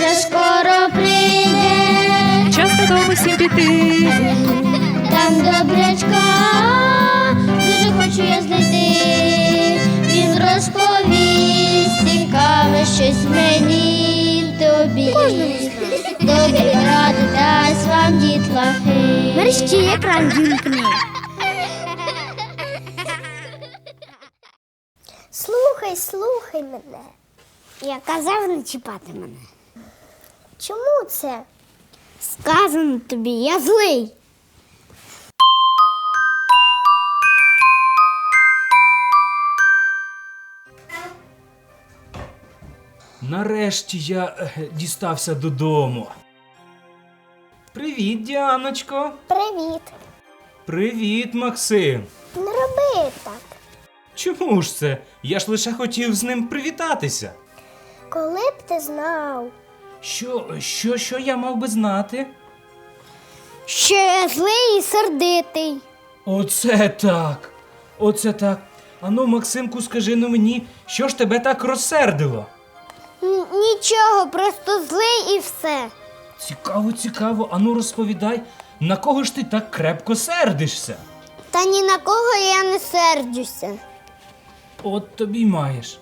вже скоро прийде, Час додому всім піти. там добрячка, дуже хочу я знайти. Він розповість цікаве щось мені тобі. Добрі ради дасть вам дітлахи. Мерщі екран вімкни. Слухай, слухай мене. Я казав не чіпати мене. Чому це? Сказано тобі, я злий. Нарешті я е, дістався додому. Привіт, Діаночко. Привіт. Привіт, Максим. Не роби так. Чому ж це? Я ж лише хотів з ним привітатися. Коли б ти знав, Що, що, що я мав би знати? Що я злий і сердитий. Оце так. Оце так. Ану, Максимку, скажи ну мені, що ж тебе так розсердило? Н- Нічого, просто злий і все. Цікаво, цікаво, ану розповідай, на кого ж ти так крепко сердишся? Та ні на кого я не сердюся. От тобі й маєш.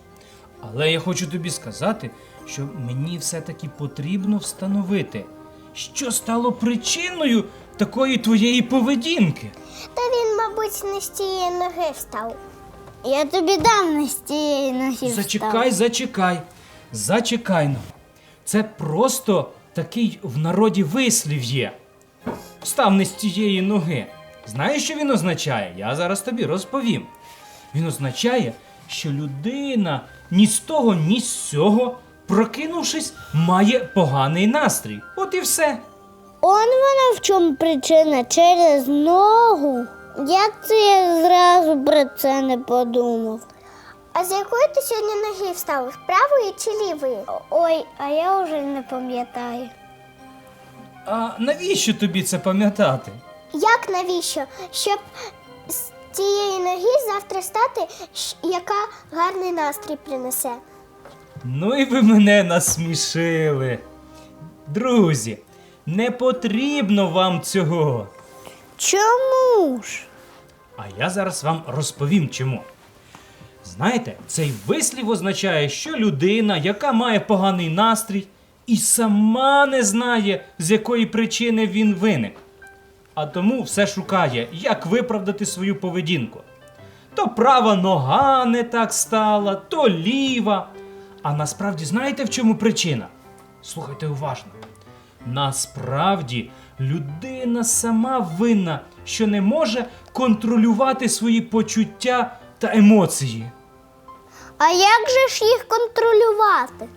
Але я хочу тобі сказати, що мені все-таки потрібно встановити, що стало причиною такої твоєї поведінки. та він, мабуть, не з тієї ноги встав. Я тобі дам не з тієї ноги. Зачекай, зачекай, зачекай но. Це просто такий в народі вислів є. Встав не з тієї ноги. Знаєш, що він означає? Я зараз тобі розповім. Він означає, що людина ні з того, ні з цього, прокинувшись, має поганий настрій. От і все. Он вона в чому причина через ногу. Як це я зразу про це не подумав? А з якої ти сьогодні ноги встав? З правої чи лівої? Ой, а я вже не пам'ятаю. А навіщо тобі це пам'ятати? Як навіщо? Щоб з цієї ноги завтра стати, щ- яка гарний настрій принесе. Ну і ви мене насмішили. Друзі, не потрібно вам цього. Чому ж? А я зараз вам розповім чому. Знаєте, цей вислів означає, що людина, яка має поганий настрій, і сама не знає, з якої причини він виник. А тому все шукає, як виправдати свою поведінку. То права нога не так стала, то ліва. А насправді знаєте, в чому причина? Слухайте уважно. Насправді людина сама винна, що не може контролювати свої почуття та емоції. А як же ж їх контролювати?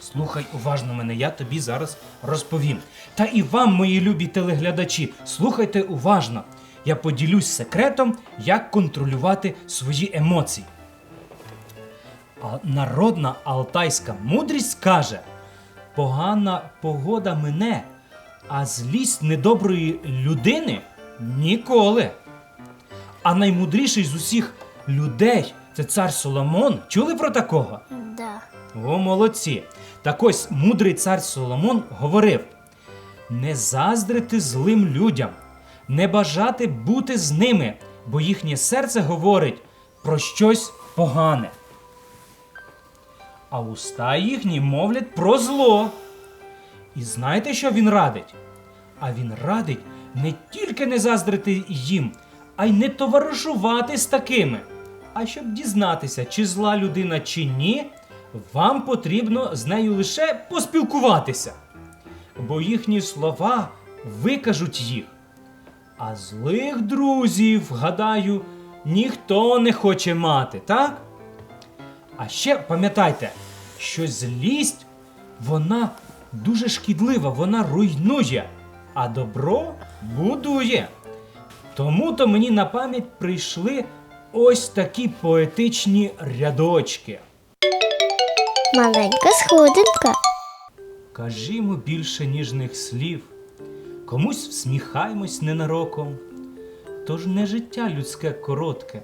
Слухай уважно мене, я тобі зараз розповім. Та і вам, мої любі телеглядачі, слухайте уважно. Я поділюсь секретом, як контролювати свої емоції. А народна алтайська мудрість каже: погана погода мине, а злість недоброї людини ніколи. А наймудріший з усіх людей це цар Соломон. Чули про такого? Да. О, молодці. Так ось мудрий цар Соломон говорив: не заздрити злим людям, не бажати бути з ними, бо їхнє серце говорить про щось погане. А уста їхні мовлять про зло. І знаєте, що він радить? А він радить не тільки не заздрити їм, а й не товаришувати з такими. А щоб дізнатися, чи зла людина чи ні, вам потрібно з нею лише поспілкуватися. Бо їхні слова викажуть їх. А злих друзів, гадаю, ніхто не хоче мати, так? А ще пам'ятайте, що злість вона дуже шкідлива, вона руйнує, а добро будує. Тому то мені на пам'ять прийшли ось такі поетичні рядочки. Маленька сходинка. Кажімо більше ніжних слів, комусь всміхаймось ненароком. Тож не життя людське коротке,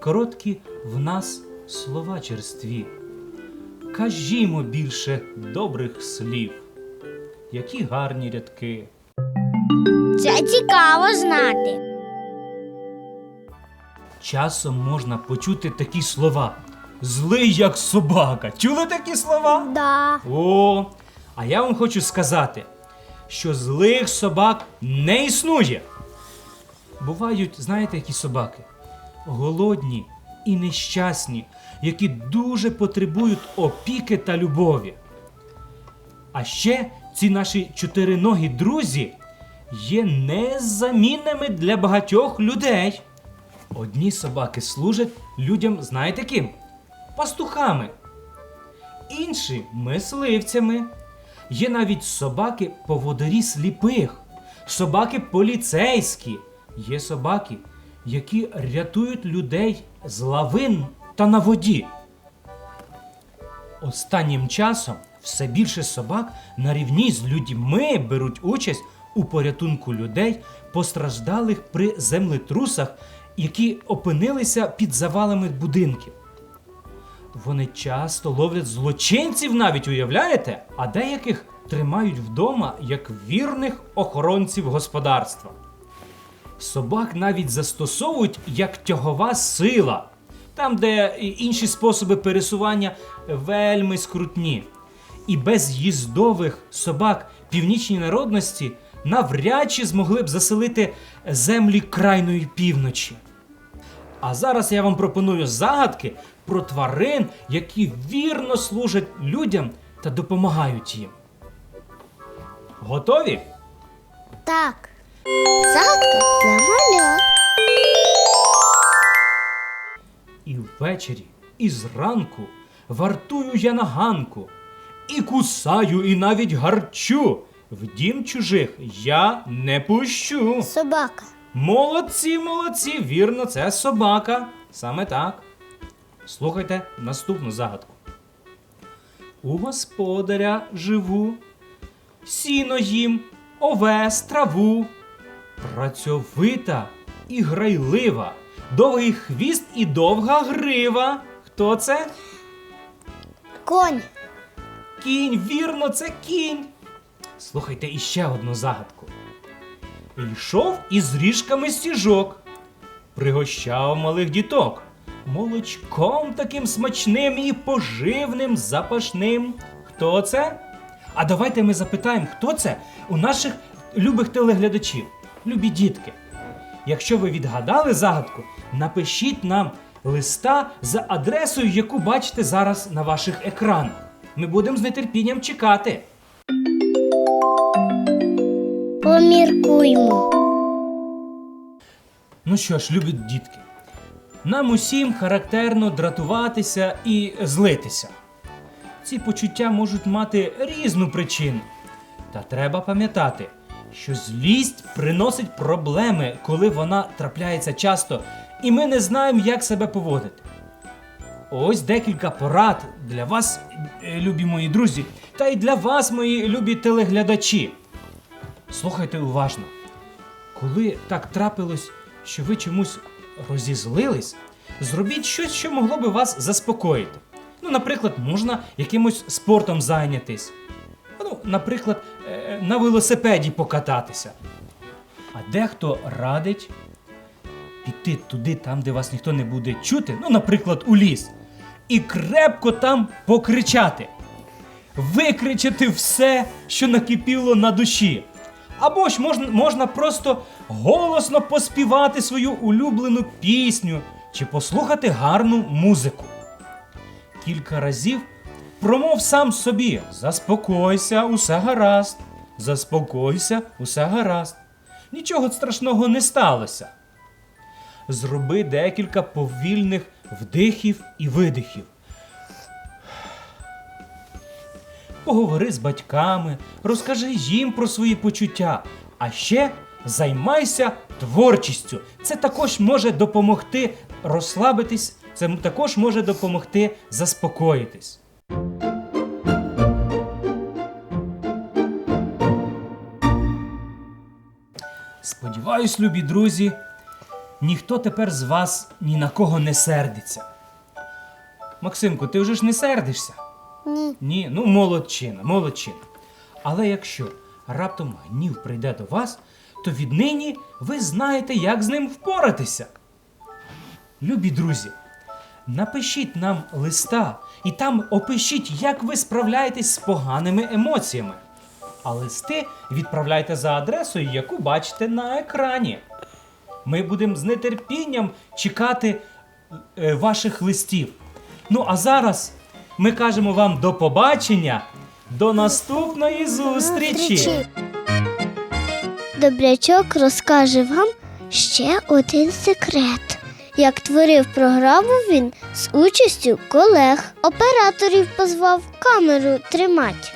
короткі в нас слова черстві. кажімо більше добрих слів. Які гарні рядки. Це цікаво знати. Часом можна почути такі слова. Злий як собака. Чули такі слова? Да. О, а я вам хочу сказати, що злих собак не існує. Бувають, знаєте, які собаки? Голодні і нещасні, які дуже потребують опіки та любові. А ще ці наші чотириногі друзі є незамінними для багатьох людей. Одні собаки служать людям, знаєте ким? Пастухами інші мисливцями. Є навіть собаки поводарі сліпих, собаки поліцейські, є собаки, які рятують людей з лавин та на воді. Останнім часом все більше собак на рівні з людьми беруть участь у порятунку людей, постраждалих при землетрусах, які опинилися під завалами будинків. Вони часто ловлять злочинців навіть уявляєте, а деяких тримають вдома як вірних охоронців господарства. Собак навіть застосовують як тягова сила, там, де інші способи пересування вельми скрутні. І без їздових собак північній народності навряд чи змогли б заселити землі крайної півночі. А зараз я вам пропоную загадки про тварин, які вірно служать людям та допомагають їм. Готові? Так. Загадка для малят. І ввечері, і зранку вартую я на ганку, і кусаю, і навіть гарчу. В дім чужих я не пущу. Собака. Молодці, молодці, вірно, це собака. Саме так. Слухайте наступну загадку. У господаря живу, сіно їм, овес, траву. Працьовита і грайлива, довгий хвіст і довга грива. Хто це? Конь. Кінь, вірно, це кінь. Слухайте іще одну загадку. Йшов із ріжками стіжок, пригощав малих діток, молочком таким смачним і поживним, запашним. Хто це? А давайте ми запитаємо, хто це у наших любих телеглядачів, любі дітки. Якщо ви відгадали загадку, напишіть нам листа за адресою, яку бачите зараз на ваших екранах. Ми будемо з нетерпінням чекати. Поміркуймо. Ну що ж, любі дітки, нам усім характерно дратуватися і злитися. Ці почуття можуть мати різну причину. Та треба пам'ятати, що злість приносить проблеми, коли вона трапляється часто, і ми не знаємо, як себе поводити. Ось декілька порад для вас, е, любі мої друзі, та й для вас, мої любі телеглядачі. Слухайте уважно. Коли так трапилось, що ви чомусь розізлились, зробіть щось, що могло би вас заспокоїти. Ну, наприклад, можна якимось спортом зайнятись. Ну, наприклад, е, на велосипеді покататися. А дехто радить піти туди, там, де вас ніхто не буде чути, ну, наприклад, у ліс, і крепко там покричати викричати все, що накипіло на душі. Або ж можна, можна просто голосно поспівати свою улюблену пісню чи послухати гарну музику. Кілька разів промов сам собі: заспокойся, усе гаразд, заспокойся, усе гаразд. Нічого страшного не сталося. Зроби декілька повільних вдихів і видихів. поговори з батьками, розкажи їм про свої почуття, а ще займайся творчістю. Це також може допомогти розслабитись, це також може допомогти заспокоїтись. Сподіваюсь, любі друзі, ніхто тепер з вас ні на кого не сердиться. Максимку, ти вже ж не сердишся? Ні. Ні, ну молодчина, молодчина. Але якщо раптом гнів прийде до вас, то віднині ви знаєте, як з ним впоратися. Любі друзі, напишіть нам листа і там опишіть, як ви справляєтесь з поганими емоціями. А листи відправляйте за адресою, яку бачите на екрані. Ми будемо з нетерпінням чекати е, ваших листів. Ну а зараз ми кажемо вам до побачення, до наступної зустрічі. Добрячок розкаже вам ще один секрет. Як творив програму він з участю колег, операторів позвав камеру тримати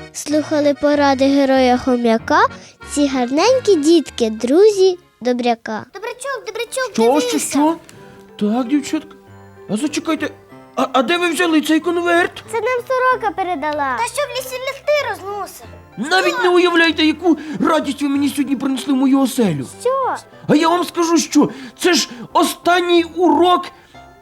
Слухали поради героя хом'яка, ці гарненькі дітки, друзі добряка. Добрячок, добрячок, Що, дивися. що, що? Так, дівчатка. А зачекайте, а, а де ви взяли цей конверт? Це нам сорока передала. Та що в лісі листи розносив? Навіть не уявляєте, яку радість ви мені сьогодні принесли в мою оселю. Що? А я вам скажу, що це ж останній урок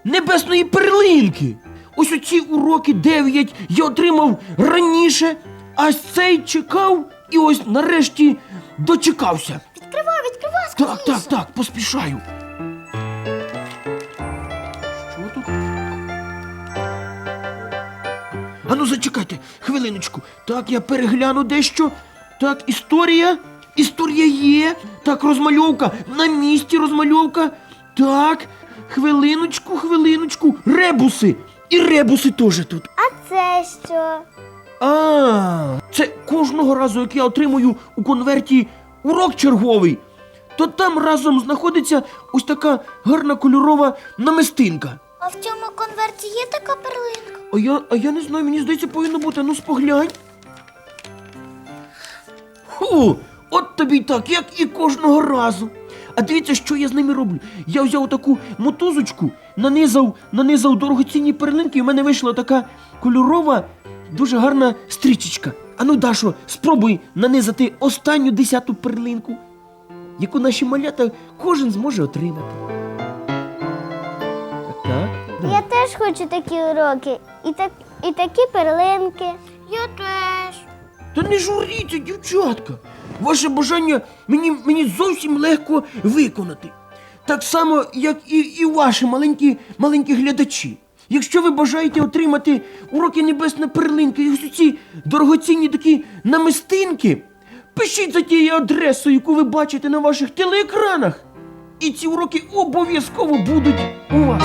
небесної перлинки. Ось оці уроки дев'ять я отримав раніше, а цей чекав і ось нарешті дочекався. Відкривай, відкривай, Так, так, так, поспішаю. Що тут? Ану, зачекайте, хвилиночку. Так, я перегляну дещо. Так, історія. Історія є. Так, розмальовка. На місці розмальовка. Так, хвилиночку, хвилиночку. Ребуси. І ребуси теж тут. А це що? А, це кожного разу, як я отримую у конверті урок черговий, то там разом знаходиться ось така гарна кольорова намистинка. А в цьому конверті є така перлинка? А я, а я не знаю, мені здається, повинно бути. Ну споглянь. Ху, от тобі й так, як і кожного разу. А дивіться, що я з ними роблю. Я взяв таку мотузочку, нанизав, нанизав дорогоцінні перлинки, і в мене вийшла така кольорова, дуже гарна стрічечка. Ану, Дашо, спробуй нанизати останню десяту перлинку, яку наші малята кожен зможе отримати. Так, так. Я теж хочу такі уроки і, так, і такі перлинки. Я теж. Та не журіться, дівчатка. Ваше бажання мені, мені зовсім легко виконати. Так само, як і, і ваші маленькі, маленькі глядачі. Якщо ви бажаєте отримати уроки Небесна перлинки і ці дорогоцінні такі намистинки, пишіть за тією адресою, яку ви бачите на ваших телеекранах. І ці уроки обов'язково будуть у вас.